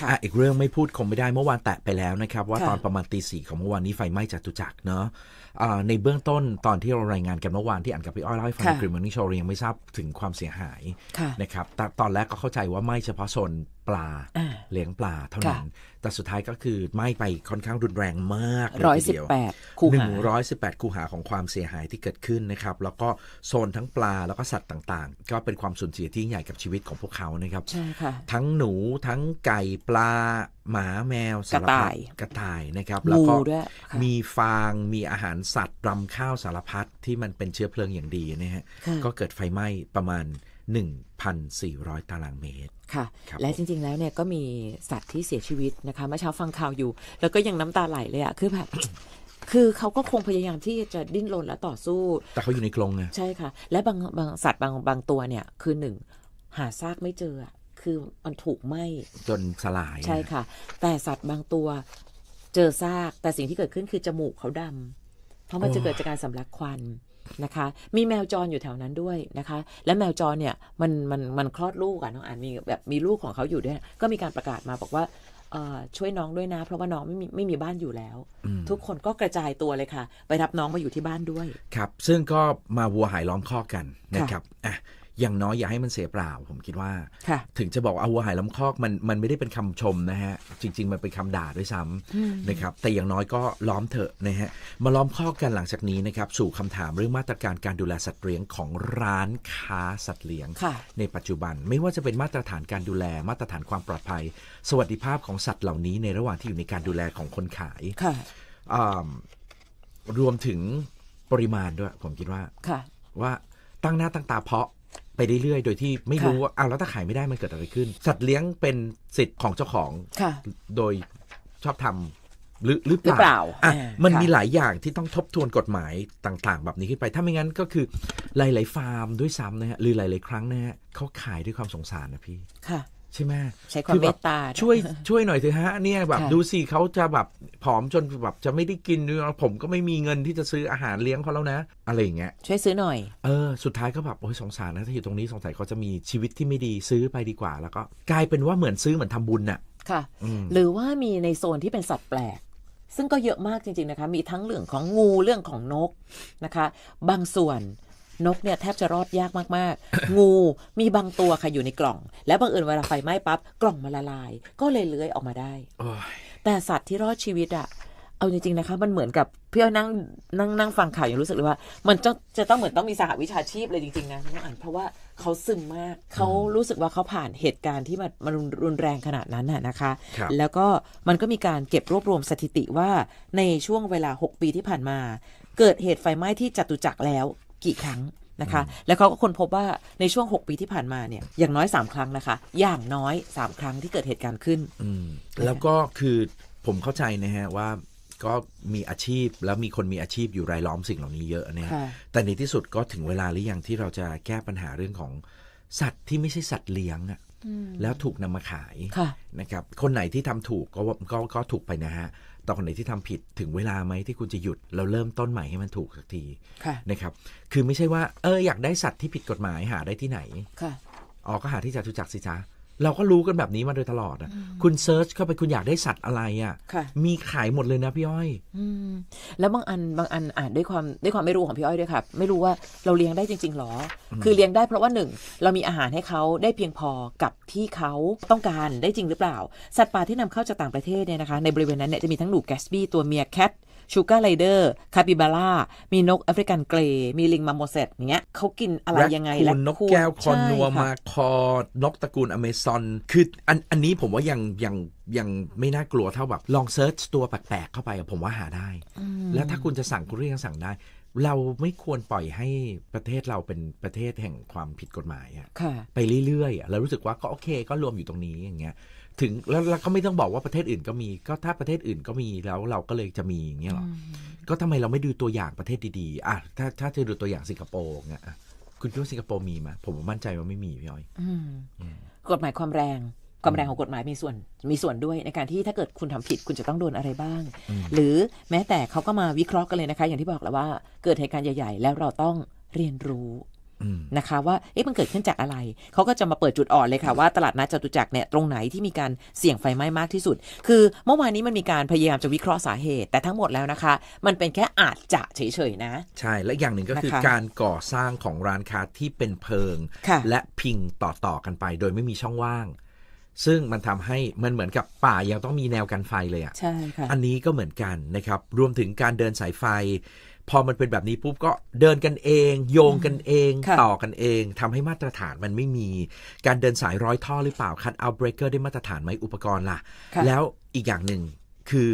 ค่ะอะอีกเรื่องไม่พูดคงไม่ได้เมื่อวานแตะไปแล้วนะครับ ว่าค่ะตอนประมาณตีสี่ของเมื่อวานนี้ไฟไหม้จตุจักรเนาะอ่าในเบื้องต้นตอนที่เรารายงานกันเมื่อวานที่อ่านกับพี่อ้อยเล่าให้ฟังค่ะในกริมมันนี่โชว์ยังไม่ทราบถึงความเสียหายค่ะนะครับแต่ตอนแรกก็เข้าใจว่าไหม้เฉพาะโซนปลาอ่า เลี้ยงปลาเท่านั้น แต่สุดท้ายก็คือไหม้ไปค่อนข้างรุนแรงมากเลร้อยทีสิบเดียวแปดคูหนึ่หางร้อยสิบแปดคูหาของความเสียหายที่เกิดขึ้นนะครับ แล้วก็โซนทั้งปลาแล้วก็สัตว์ต่างๆ ก็เป็นความสูญเสียที่ยิ่งใหญ่กับชีวิตของพวกเขานะครับใช่ค่ะทั้งหนูทั้งไก่ปลาหมาแมวสารกระพัต่าดยกระต่ายนะครับ แล้วงูก็ด้วยค่ะมีฟางมีอาหารสัตว์รำข้าวสารพัดที่มันเป็นเชื้อเพลิงอย่างดีนะฮะค่ะก็เกิดไฟไหม้ประมาณ 1,400 ตารางเมตร ค่ะครับและผมจริง ๆ แล้วเนี่ยก็มีสัตว์ที่เสียชีวิตนะคะเมื่อเช้าฟังข่าวอยู่ แล้วก็ยังน้ำตาไหลเลยอะคือแบบ คือเขาก็คงพยายามที่จะดิ้นรนและต่อสู้ แต่เขาอยู่ในกรงไงใช่ค่ะ และบางบางสัตว์บางบางตัวเนี่ย คือหนึ่งหาซากไม่เจออะคือมันถูกไหมจนสลาย ใช่ค่ะ แต่สัตว์บางตัวเจอซาก แต่สิ่งที่เกิดขึ้นคือจมูกเขาดำเพราะมันจะเกิดจากการสำลักควัน นะคะ มีแมวจรอยู่แถวนั้นด้วยนะคะ และแมวจรเนี่ยมันมันมันคลอดลูกอะน้องอ่านมีแบบมีลูกของเขาอยู่ด้วย ก็มีการประกาศมาบอกว่าเอ่อช่วยน้องด้วยนะ เพราะว่าน้องไม่มีไม่มีบ้านอยู่แล้ว ทุกคนก็กระจายตัวเลยค่ะ ไปรับน้องมาอยู่ที่บ้านด้วย ครับ ซึ่งก็มาวัวหายล้อมคอกกันค่ะนะครับอะ อย่างน้อยอย่าให้มันเสียเปล่า ผมคิดว่าค่ะถึงจะบอกว่าเอาวัวหายล้อมคอกมันมันไม่ได้เป็นคำชมนะฮะ จริง ๆ มันเป็นคำด่าด้วยซ้ำนะครับ แต่อย่างน้อยก็ล้อมเถอะนะฮะ มาล้อมคอกกันหลังจากนี้นะครับ สู่คำถามเรื่องมาตรการการดูแลสัตว์เลี้ยงของร้านค้าสัตว์เลี้ยงค่ะในปัจจุบันไม่ว่าจะเป็นมาตรฐานการดูแลมาตรฐานความปลอดภัย สวัสดิภาพของสัตว์เหล่านี้ในระหว่างที่อยู่ในการดูแลของคนขายค่ะอ่ารวมถึงปริมาณด้วย ผมคิดว่าค่ะว่าตั้งหน้าตั้งตาเพาะ ไปเรื่อยๆ โดยที่ไม่ค่ะรู้ว่าอ้าวแล้วถ้าขายไม่ได้มันเกิดอะไรขึ้น สัตว์เลี้ยงเป็นสิทธิ์ของเจ้าของค่ะโดยชอบทำหรือหรือหรือเปล่าอะอ่ามันค่ะมีหลายอย่างที่ต้องทบทวนกฎหมายต่างๆ แบบนี้ขึ้นไป ถ้าไม่งั้นก็คือหลายๆฟาร์มด้วยซ้ำนะฮะหรือหลายๆครั้งนะฮะเขาขายด้วยความสงสารนะพี่ค่ะ ใช่ไหมใช้ความอแบบเมตตาช่วยช่วยหน่อยเถอะฮะเนี่ยแบบค่ะดูสิเขาจะแบบผอมจนแบบจะไม่ได้กินด้วยผมก็ไม่มีเงินที่จะซื้ออาหารเลี้ยงเขาแล้วนะ อะไรอย่างเงี้ยช่วยซื้อหน่อยเออสุดท้ายก็แบบโอ้ยสงสารนะถ้าอยู่ตรงนี้สงสัยเขาจะมีชีวิตที่ไม่ดีซื้อไปดีกว่า แล้วก็กลายเป็นว่าเหมือนซื้อเหมือนทำบุญน่ะค่ะอืมหรือว่ามีในโซนที่เป็นสัตว์แปลก ซึ่งก็เยอะมากจริงๆนะคะ มีทั้งเรื่องของงูเรื่องของนกนะคะ บางส่วน นกเนี่ยแทบจะรอดยากมากๆ งูมีบางตัวค่ะอยู่ในกล่อง แล้วบังเอิญเวลาไฟไหม้ปั๊บกล่องมันละลาย ก็เลยเลื้อยออกมาได้โอ้ยแต่สัตว์ที่รอดชีวิตอะเอาจริงๆนะคะ มันเหมือนกับพี่อ้อยนั่งนั่งนั่งฟังข่าวยังรู้สึกเลยว่า มันจะจะต้องเหมือนต้องมีสหวิชาชีพเลยจริงๆนะน้องอ่านเพราะว่าเขาซึมมากเขารู้สึกว่าเขาผ่านเหตุการณ์ที่มันมันรุนแรงขนาดนั้นน่ะนะคะครับแล้วก็มันก็มีการเก็บรวบรวมสถิติว่าในช่วงเวลา 6 ปีที่ผ่านมา เกิดเหตุไฟไหม้ที่จตุจักรแล้ว กี่ครั้งนะคะ แล้วเขาก็ค้นพบว่าในช่วง 6 ปีที่ผ่านมาเนี่ยอย่างน้อย 3 ครั้งนะคะ อย่างน้อย 3 ครั้งที่เกิดเหตุการณ์ขึ้นอืมแล้วก็คือผมเข้าใจนะฮะว่าก็มีอาชีพแล้วมีคนมีอาชีพอยู่รายล้อมสิ่งเหล่านี้เยอะเนี่ยค่ะแต่ในที่สุดก็ถึงเวลาหรือยังที่เราจะแก้ปัญหาเรื่องของสัตว์ที่ไม่ใช่สัตว์เลี้ยงอะแล้วถูกนำมาขายค่ะนะครับ คนไหนที่ทำถูกก็ก็ก็ถูกไปนะฮะแต่คนไหนที่ทำผิดถึงเวลาไหมที่คุณจะหยุดแล้วเริ่มต้นใหม่ให้มันถูกสักทีค่ะนะครับ คือไม่ใช่ว่าเอออยากได้สัตว์ที่ผิดกฎหมายหาได้ที่ไหนค่ะอ๋อก็หาที่จตุจักรสิจ้า เราก็รู้กันแบบนี้มาโดยตลอดอะคุณเซิร์ชเข้าไปคุณอยากได้สัตว์อะไรอะค่ะ มีขายหมดเลยนะพี่อ้อยอืมแล้วบางอันบางอันอ่านด้วยความด้วยความไม่รู้ของพี่อ้อยด้วยค่ะ ไม่รู้ว่าเราเลี้ยงได้จริง ๆหรออคือเลี้ยงได้เพราะว่าหนึ่งเรามีอาหารให้เขาได้เพียงพอกับที่เขาต้องการได้จริงหรือเปล่า สัตว์ป่าที่นำเข้าจากต่างประเทศเนี่ยนะคะในบริเวณนั้นเนี่ยจะมีทั้งหนูแกสบี้ตัวเมียแคท ชูการ์ไรเดอร์คาปิบาร่ามีนกแอฟริกันเกรย์มีลิงมาโมเซตอย่างเงี้ยเขากินอะไรยังไงแรและคคูนนกแก้วคอนนัวใช่ค่ะมาคอนกตระกูลอเมซอน คืออันอันนี้ผมว่ายังยังยังไม่น่ากลัวเท่าแบบ ลองเซิร์ชตัวแปลกๆเข้าไปอะผมว่าหาได้ แล้วถ้าคุณจะสั่งคุณก็ยังสั่งได้ เราไม่ควรปล่อยให้ประเทศเราเป็นประเทศแห่งความผิดกฎหมายอะค่ะไปเรื่อยๆอะเรารู้สึกว่าก็โอเค ก็รวมอยู่ตรงนี้อย่างเงี้ยถึงแล้วเราก็ไม่ต้องบอกว่าประเทศอื่นก็มี ก็ถ้าประเทศอื่นก็มีแล้วเราก็เลยจะมีอย่างเงี้ยหรออก็ทำไมเราไม่ดูตัวอย่างประเทศดีๆอะถ้าถ้าจะดูตัวอย่างสิงคโปร์เงี้ยอะคุณคิดว่าสิงคโปร์มีไหมผมมั่นใจว่าไม่มีพี่อ้อยอืมกฎหมายความแรง ความแรงของกฎหมายมีส่วนมีส่วนด้วยในการที่ถ้าเกิดคุณทำผิดคุณจะต้องโดนอะไรบ้าง หรือแม้แต่เขาก็มาวิเคราะห์กันเลยนะคะ อย่างที่บอกแล้วว่าเกิดเหตุการณ์ใหญ่ๆ แล้วเราต้องเรียนรู้อืมนะคะว่าเอ๊ะมันเกิดขึ้นจากอะไร เขาก็จะมาเปิดจุดอ่อนเลยค่ะว่าตลาดนัดจตุจักรเนี่ยตรงไหนที่มีการเสี่ยงไฟไหม้มากที่สุด คือเมื่อวานนี้มันมีการพยายามจะวิเคราะห์สาเหตุ แต่ทั้งหมดแล้วนะคะ มันเป็นแค่อาจจะเฉยๆนะ ใช่และอย่างหนึ่งก็คือนะคะการก่อสร้างของร้านค้าที่เป็นเพิงค่ะและพิงต่อๆกันไป โดยไม่มีช่องว่าง ซึ่งมันทำให้มันเหมือนกับป่ายังต้องมีแนวกันไฟเลยอะใช่ค่ะอันนี้ก็เหมือนกันนะครับรวมถึงการเดินสายไฟ พอมันเป็นแบบนี้ปุ๊บก็เดินกันเอง โยงกันเองค่ะต่อกันเองทำให้มาตรฐานมันไม่มี การเดินสายร้อยท่อหรือเปล่าคั t เอาเบรกเกอร์ได้มาตรฐานไหมอุปกรณ์ล่ะค่ะ แล้วอีกอย่างหนึ่งคือ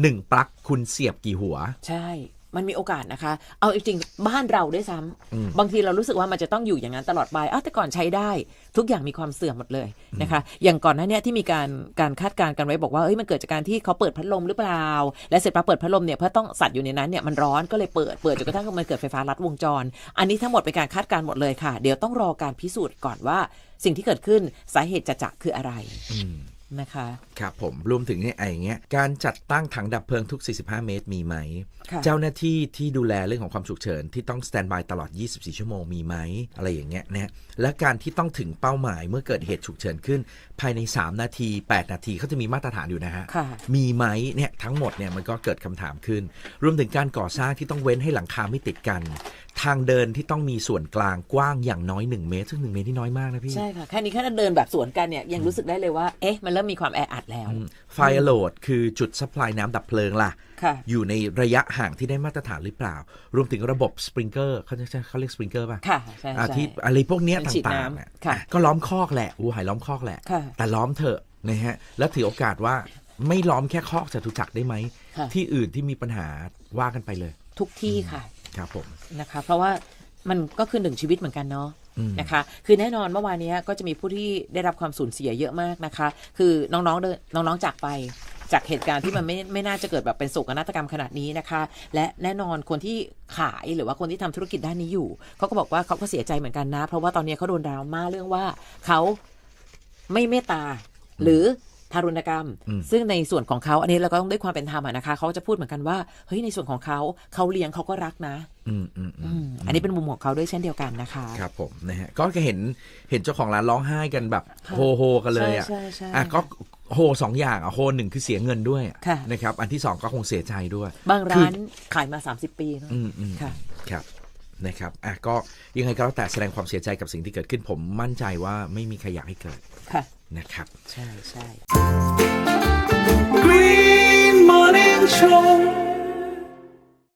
หนึ่งปลั๊กคุณเสียบกี่หัว ใช่ มันมีโอกาสนะคะ เอาจริงๆบ้านเราด้วยซ้ำอืมบางทีเรารู้สึกว่ามันจะต้องอยู่อย่างนั้นตลอดไปอ้าวแต่ก่อนใช้ได้ ทุกอย่างมีความเสื่อมหมดเลยนะคะ อย่างก่อนหน้าเนี้ยที่มีการการคาดการณ์กันไว้บอกว่าเอ้ยมันเกิดจากการที่เขาเปิดพัดลมหรือเปล่า และเสร็จปั๊บเปิดพัดลมเนี่ยเพื่อต้องสัตว์อยู่ในนั้นเนี่ยมันร้อนก็เลยเปิดเปิดจนกระทั่งมันเกิดไฟฟ้าลัดวงจร อันนี้ทั้งหมดเป็นการคาดการณ์หมดเลยค่ะ เดี๋ยวต้องรอการพิสูจน์ก่อนว่า สิ่งที่เกิดขึ้นสาเหตุจะจะคืออะไรอืม นะคะ ครับผมรวมถึงเนี่ยไอ้อย่างเงี้ยการจัดตั้งถังดับเพลิงทุก 45 เมตรมีไหมค่ะเจ้าหน้าที่ที่ดูแลเรื่องของความฉุกเฉินที่ต้องสแตนบายตลอด 24 ชั่วโมงมีไหม อะไรอย่างเงี้ยนะและการที่ต้องถึงเป้าหมายเมื่อเกิดเหตุฉุกเฉินขึ้น ภายใน 3 นาที 8 นาทีเขาจะมีมาตรฐานอยู่นะฮะค่ะมีไหมเนี่ยทั้งหมดเนี่ยมันก็เกิดคำถามขึ้น รวมถึงการก่อสร้างที่ต้องเว้นให้หลังคาไม่ติดกัน ทางเดินที่ต้องมีส่วนกลางกว้างอย่างน้อย 1 เมตร ซึ่ง 1 เมตรที่น้อยมากนะพี่ ใช่ค่ะ แค่นี้แค่เดินแบบสวนกันเนี่ย ยังรู้สึกได้เลยว่า เอ๊ะ มันเริ่มมีความแออัดแล้ว ไฟโหลดคือจุดซัพพลายน้ำดับเพลิงล่ะค่ะอยู่ในระยะห่างที่ได้มาตรฐานหรือเปล่า รวมถึงระบบสปริงเกอร์เขาจะเขาเรียกสปริงเกอร์ป่ะ ค่ะ ใช่อ่าใช่ที่อะไรพวกเนี้ยมันฉีดต่างน้ำๆอะค่ะก็ล้อมคอกแหละอูหายล้อมคอกแหละค่ะแต่ล้อมเถอะนะฮะแล้วถือโอกาสว่าไม่ล้อมแค่คอกจตุจักรได้ไหมค่ะที่อื่นที่มีปัญหาว่ากันไปเลย ทุกที่ค่ะ ครับผมนะคะเพราะว่ามันก็คือหนึ่งชีวิตเหมือนกันเนาะอืมนะคะ คือแน่นอนเมื่อวานนี้ก็จะมีผู้ที่ได้รับความสูญเสียเยอะมากนะคะ คือน้องๆเดินน้องๆจากไปจากเหตุการณ์ที่มันไม่ไม่น่าจะเกิดแบบเป็นโศกนาฏกรรมขนาดนี้นะคะ และแน่นอนคนที่ขายหรือว่าคนที่ทำธุรกิจด้านนี้อยู่เขาก็บอกว่าเขาก็เสียใจเหมือนกันนะ เพราะว่าตอนนี้เขาโดนดราม่าเรื่องว่าเขาไม่เมตตาหรือ ทารุณกรรมอืมซึ่งในส่วนของเขาอันนี้เราก็ต้องด้วยความเป็นธรรมอะนะคะ เขาจะพูดเหมือนกันว่าเฮ้ยในส่วนของเขาเขาเลี้ยงเขาก็รักนะอืมอืมอือืมมอันนี้เป็นมุมของเขาด้วยเช่นเดียวกันนะคะ ครับผมนะฮะก็เห็นเห็นเจ้าของร้านร้องไห้กันแบบค่ะโฮโฮกันเลยอะใช่ใช่ใช่อะก็โฮสองอย่างอะโฮหนึ่งคือเสียเงินด้วยค่ะนะครับอันที่สองก็คงเสียใจด้วย บางคือร้านขายมา 30 ปีเนอะอืมอืมค่ะครับนะครับอะก็ยังไงก็แล้วแต่แสดงความเสียใจกับสิ่งที่เกิดขึ้นผมมั่นใจว่าไม่มีใครอยากให้เกิดค่ะ นะครับ ใช่ใช่ Green Morning Show